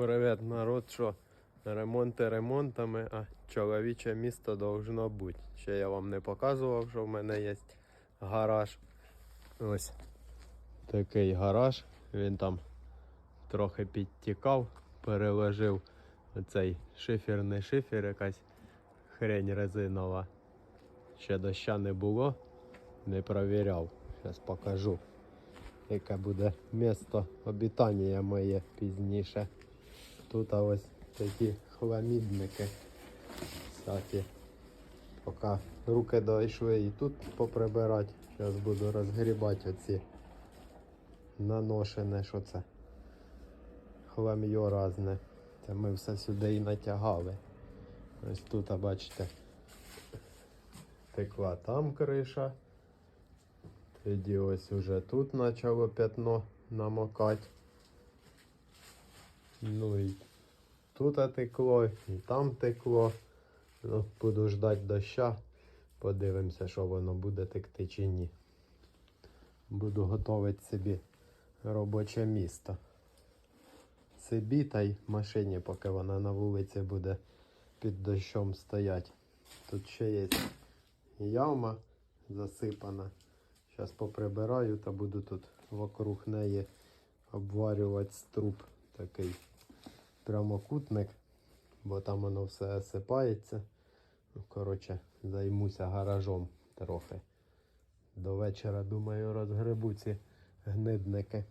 Привіт, народ, що ремонти ремонтами, а чоловіче місто должно бути. Ще я вам не показував, що в мене є гараж. Ось такий гараж. Він там трохи підтікав, переложив оцей шифер, не шифер, якась хрень резинова. Ще доща не було, не провіряв. Зараз покажу, яке буде місто обітання моє пізніше. Тут ось такі хламідники. Кстати, поки руки дійшли і тут поприбирати. Зараз буду розгрібати оці наношене, що це. Хлам'йо разне. Це ми все сюди і натягали. Ось тут, бачите, текла там криша. Тоді ось уже тут почало п'ятно намокати. Ну і тут текло, і там текло. Ну, буду ждати доща. Подивимося, що воно буде текти чи ні. Буду готувати собі робоче місто. Собі та й машині, поки вона на вулиці буде під дощом стоять. Тут ще є яма засипана. Зараз поприбираю та буду тут вокруг неї обварювати струп такий прямокутник, бо там воно все осипається. Ну, коротше, займуся гаражом трохи. До вечора, думаю, розгребу ці гнидники.